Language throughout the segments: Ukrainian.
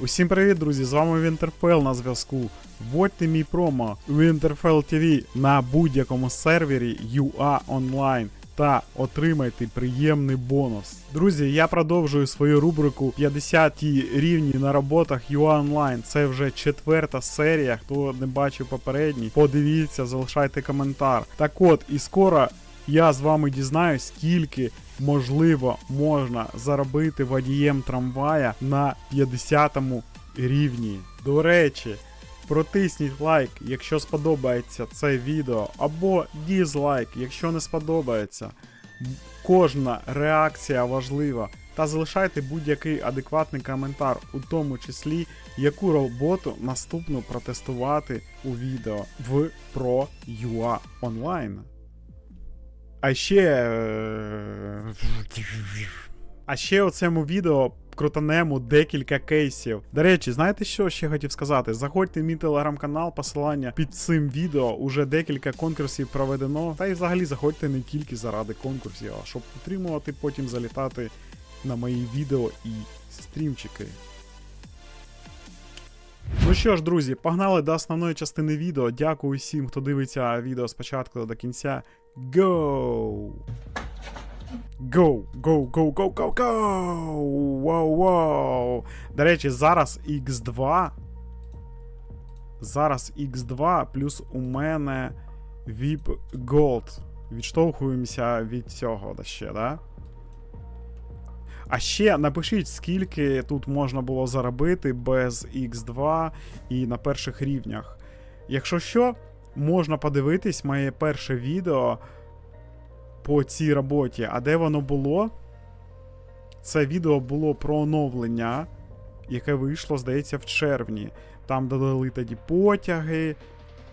Усім привіт, друзі! З вами Вінтерфел на зв'язку. Вводьте мій промо Winterfell TV на будь-якому сервері UA Online та отримайте приємний бонус. Друзі, я продовжую свою рубрику 50 рівні на роботах UA Online. Це вже четверта серія. Хто не бачив попередній, подивіться, залишайте коментар. Так от, і скоро я з вами дізнаюсь, скільки можливо можна заробити водієм трамвая на 50 рівні. До речі, протисніть лайк, якщо сподобається це відео, або дізлайк, якщо не сподобається. Кожна реакція важлива. Та залишайте будь-який адекватний коментар, у тому числі, яку роботу наступну протестувати у відео в Pro UA Online. А ще. е, А ще у цьому відео крутанемо декілька кейсів. До речі, знаєте що ще хотів сказати? Заходьте в мій телеграм-канал, посилання під цим відео. Уже декілька конкурсів проведено. Та й взагалі заходьте не тільки заради конкурсів, а щоб підтримувати, потім залітати на мої відео і стрімчики. Ну що ж, друзі, погнали до основної частини відео. Дякую всім, хто дивиться відео спочатку до кінця. Go! Go, go, go, go, go, go! Вау, вау! До речі, зараз X2. Зараз X2, плюс у мене VIP Gold. Відштовхуємося від цього ще, да? А ще напишіть, скільки тут можна було заробити без X2 і на перших рівнях. Якщо що, можна подивитись моє перше відео по цій роботі. А де воно було? Це відео було про оновлення, яке вийшло, здається, в червні. Там додали тоді потяги,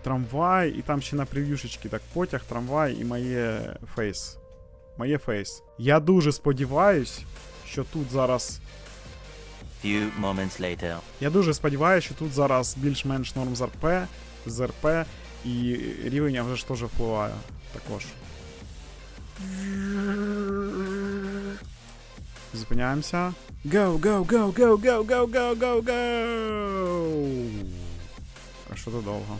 трамвай, і там ще на прев'юшечки так потяг, трамвай і моє фейс. Моє фейс. Я дуже сподіваюсь, що тут зараз. Few moments later. Я дуже сподіваюся, що тут зараз більш-менш норм з РП, з РП, і рівень я вже ж теж впливає також. Зупиняємося. Go, go, go, go, go, go, go, go, go! А що то довго?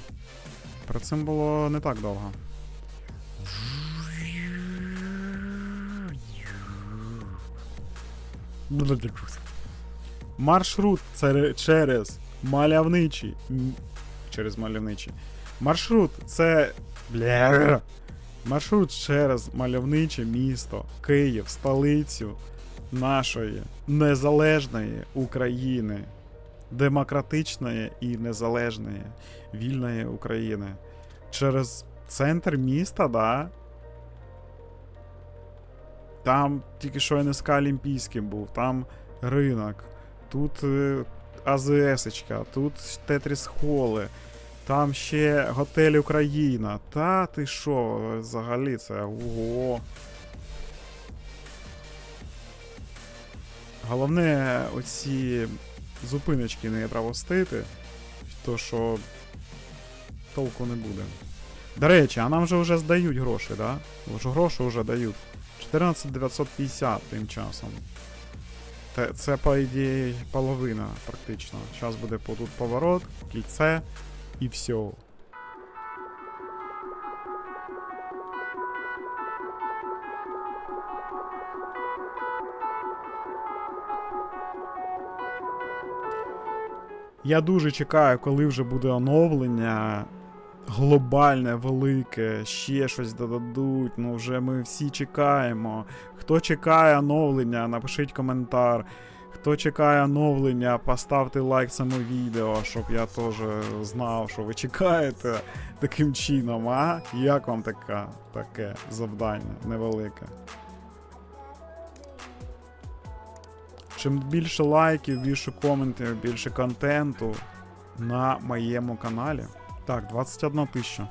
Перед цим було не так довго. Маршрут через мальовничий. Через мальовничий. Маршрут це. Бля. Маршрут через мальовниче місто, Київ, столицю нашої незалежної України, демократичної і незалежної вільної України. Через центр міста, да. Там тільки що НСК Олімпійський був, там ринок, тут е, АЗС-очка, тут Тетріс Холи. Там ще готель Україна. Та ти що, взагалі це ого. Головне, оці зупиночки не пропустити, то що толку не буде. До речі, а нам же вже здають гроші, да? Вже гроші вже дають. 14 950 тим часом. Те- Це, по ідеї, половина практично. Зараз буде тут поворот, кільце і все. Я дуже чекаю, коли вже буде оновлення. Глобальне, велике, ще щось додадуть. Ну, вже ми всі чекаємо. Хто чекає оновлення, напишіть коментар. Хто чекає оновлення, поставте лайк цьому відео, щоб я теж знав, що ви чекаєте таким чином, а? Як вам така, таке завдання невелике? Чим більше лайків, більше коментів, більше контенту на моєму каналі. Так, 21 тисяча.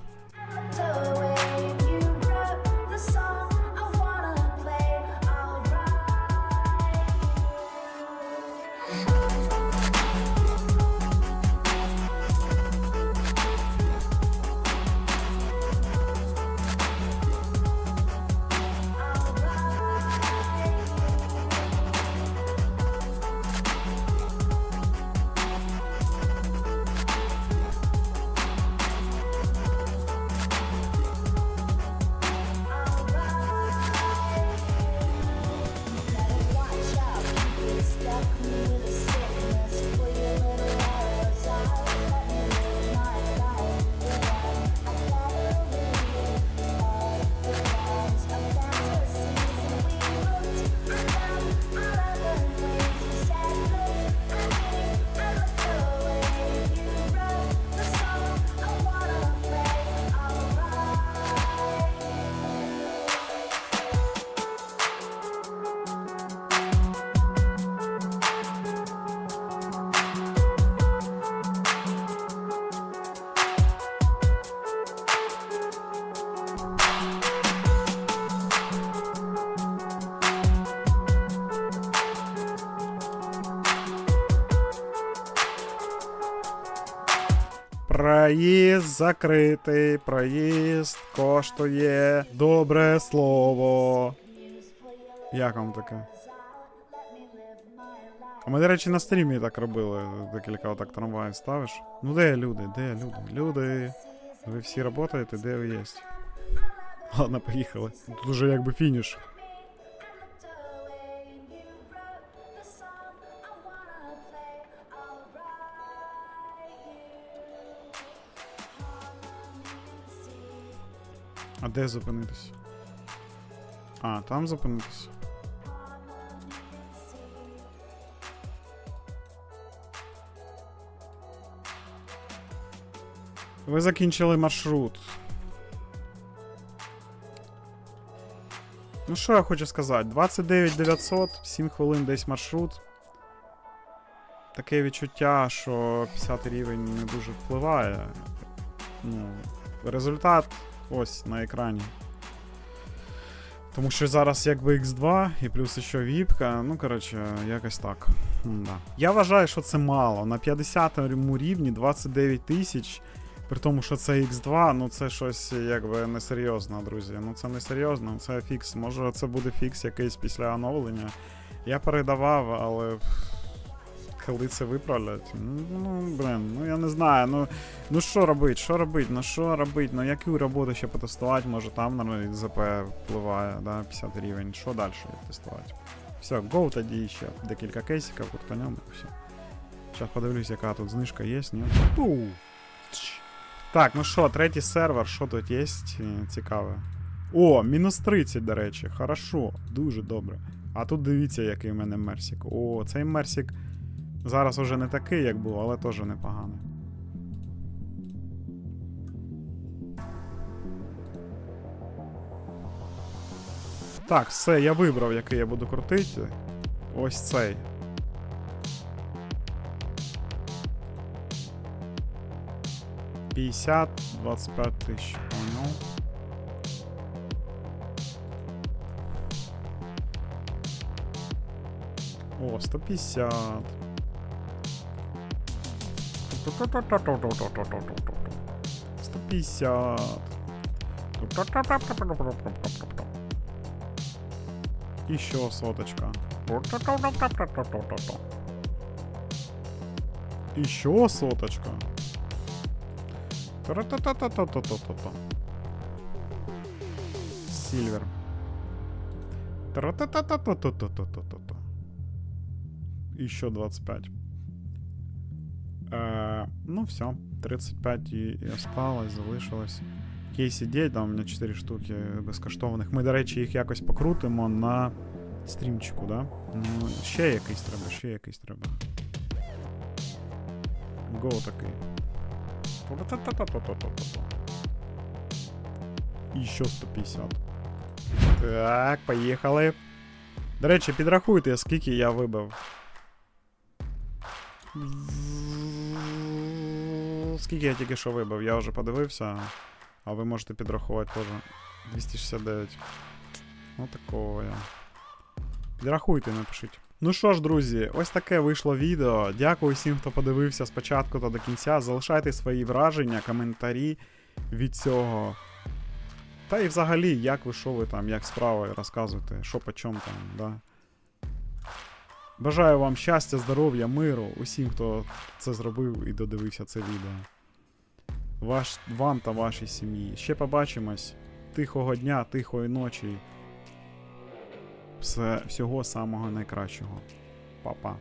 Проїзд закритий, проїзд коштує добре слово. Як вам таке? А ми, до речі, на стрімі так робили. Декілька отак трамваїв ставиш. Ну де люди? Де люди? Люди. Ви всі працюєте, де ви є? Ладно, поїхали. Тут уже якби фініш. Де зупинитись? А, там зупинитись. Ви закінчили маршрут. Ну що я хочу сказати? 29 900, 7 хвилин десь маршрут. Таке відчуття, що 50 рівень не дуже впливає. Ну, результат ось на екрані. Тому що зараз якби X2 і плюс ще віпка, ну коротше, якось так. М-да. Я вважаю, що це мало. На 50 рівні 29 тисяч. При тому, що це X2, ну це щось якби несерйозно, друзі. Ну це несерйозно, це фікс. Може це буде фікс якийсь після оновлення. Я передавав, але коли це виправлять. Ну, блин, ну я не знаю. Ну ну що робить, що робить, ну що робить, ну яку роботу ще потестувати, може там на ЗП впливає, да, 50 рівень. Що далі тестувати? Все, go тоді ще декілька кейсиків, кутканем і все. Зараз подивлюсь, яка тут знижка є, ні? Так, ну що, третій сервер, що тут є цікаве? О, мінус 30, до речі, хорошо, дуже добре. А тут дивіться, який в мене Мерсік. О, цей Мерсік зараз уже не такий, як був, але теж непоганий. Так, все, я вибрав, який я буду крутити. Ось цей. П'ятдесят, 25 тисяч, понял. О, 150. 150. Еще соточка. Еще соточка. Сильвер. Еще 25. Е, ну, все. 35 і, і осталось, залишилось. Кейсі діть, там у мене 4 штуки безкоштовних. Ми, до речі, їх якось покрутимо на стрімчику, да? Ну, ще якийсь треба, ще якийсь треба. Го такий. Та-та-та-та-та-та-та-та. І ще 150. Так, поїхали. До речі, підрахуйте, скільки я вибив. Скільки я тільки що вибив, я вже подивився. А ви можете підрахувати теж. 269. Ну такого я. Підрахуйте, напишіть. Ну що ж, друзі, ось таке вийшло відео. Дякую всім, хто подивився спочатку та до кінця. Залишайте свої враження, коментарі від цього. Та і взагалі, як ви, що ви там, як справи, розказуйте, що по чому там, да. Бажаю вам щастя, здоров'я, миру, усім, хто це зробив і додивився це відео. Ваш, вам та вашій сім'ї. Ще побачимось. Тихого дня, тихої ночі. Все, всього самого найкращого. Па-па.